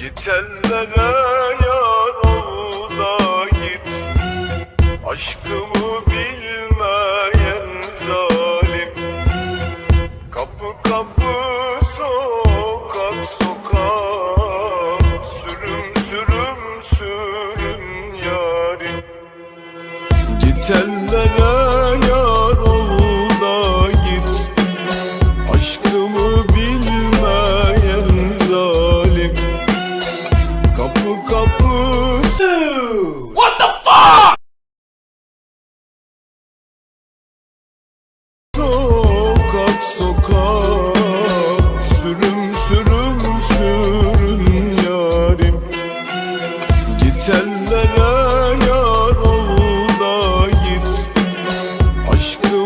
Git ellere yar ol da git. Aşkımı bilmeyen zalim. Kapı kapı sokak sokak Sürüm sürüm sürün yarim Git ellere yar ol da git. Aşkımı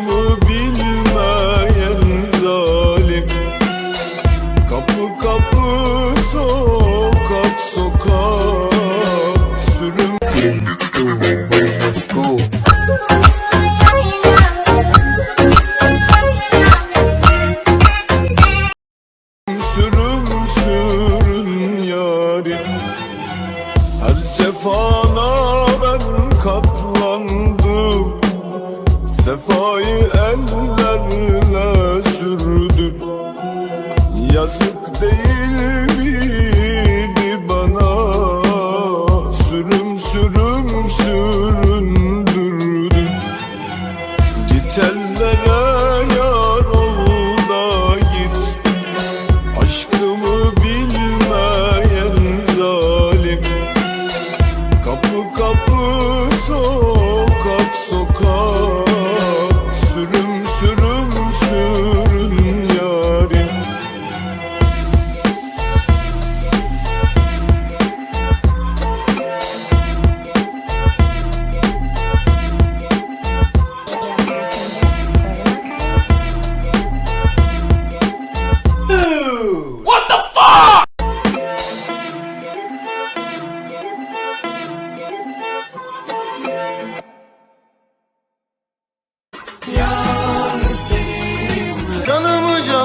Aşkımı Sefayı ellerle sürdüm Yazık değil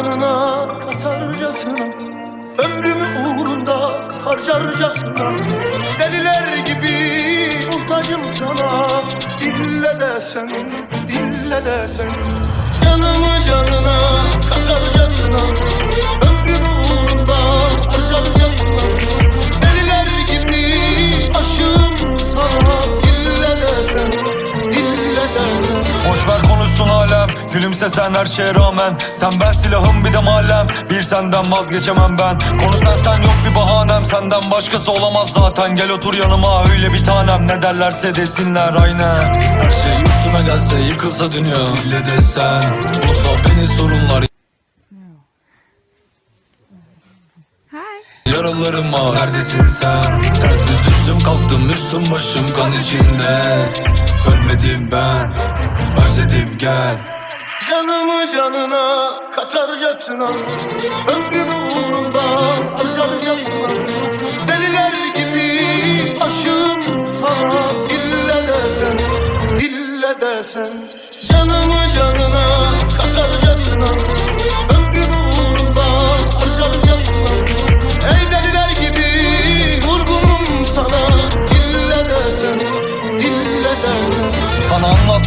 canına katarcasına Ömrümü uğrunda harcarcasına. Deliler gibi muhtacım sana İlle de sen, ille de sen. Canımı canına katarcasına sen her şeye rağmen. Sen ben silahım bir de malem. Bir senden vazgeçemem ben. Konu sen sen yok bir bahanem. Senden başkası olamaz zaten. Gel otur yanıma öyle bir tanem. Ne derlerse desinler aynen. Her şey üstüme gelse yıkılsa dünya İlle de sen Olsa beni sorunlar. Yaralarıma neredesin sen? Sensiz düştüm kalktım üstüm başım kan içinde. Ölmedim ben Özledim gel Canımı canına katarcasına. Ömrümü uğrunda harcarcasına Deliler gibi aşığım sana. İlle desen, ille desen Canımı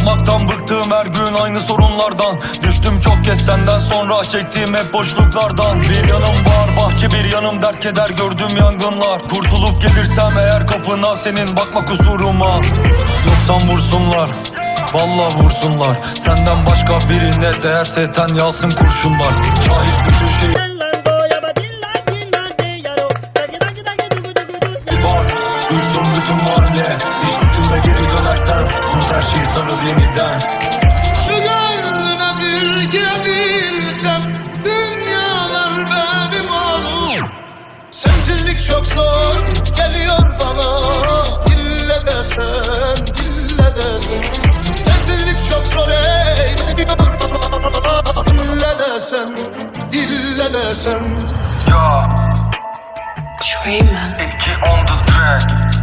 Anlatmaktan bıktım her gün aynı sorunlardan. Düştüm çok kez senden sonra çektiğim hep boşluklardan. Bir yanım var bahçe bir yanım dert keder gördüm yangınlar. Kurtulup gelirsem eğer kapına senin bakma kusuruma. Yoksan vursunlar Valla vursunlar. Senden başka birine değerse ten yalsın kurşunlar. Cahil bütün şey Bak bütün mahalle Şeyi sarıl yeniden. Şu gönlüne bir girebilsem Dünyalar benim olur Sensizlik çok zor geliyor bana. İlle desen, ille desen. Sensizlik çok zor ey geliyor bana İlle desen, ille desen Dreamer. Etki on the track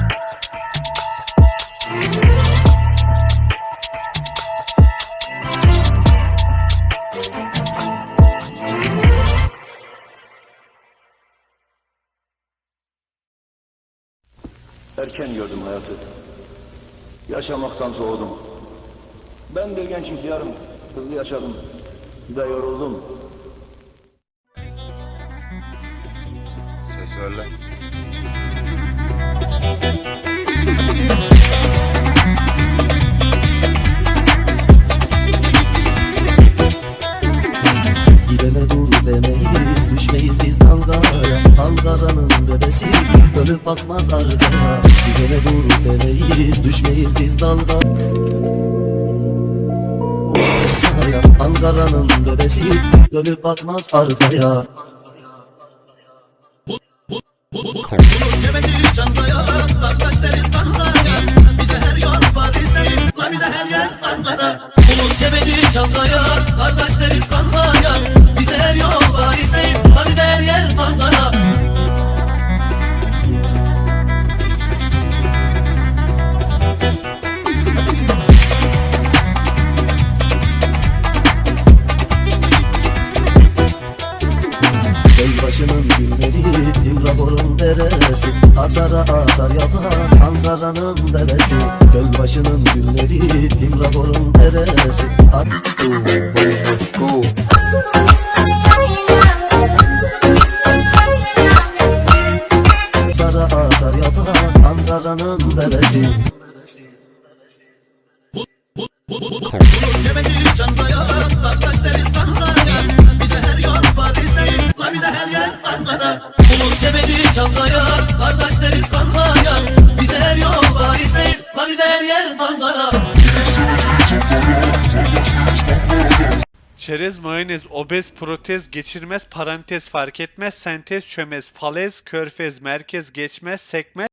Erken gördüm hayatı. Yaşamaktan soğudum. Ben bir genç ihtiyarım. Hızlı yaşadım. Da yoruldum. Ses ver lan. Gidene dur demeyiz Düşmeyiz biz dalgaya Ankara'nın bebesi Dönüp bakmaz arkaya Gidene dur demeyiz Düşmeyiz biz dalgaya Ankara'nın bebesi Dönüp bakmaz arkaya. Cebeci çantaya Kardeş deriz kankaya Bize her yol Paris'teyim La bize her yer Ankara Ulus cebeci çantaya Kardeş deriz kankaya deresi. Açara açar yapar Ankara'nın deresi. Gölbaşının gülleri İmrabor'un deresi. Açara çantaya Kardeş deriz kankaya Bize her yol Paris'teyim La bize her yer Ankara Çerez, mayonez, obez, protez, geçirmez, parantez fark etmez, sentez, çömez, falez, körfez, merkez, geçmez, sekmez,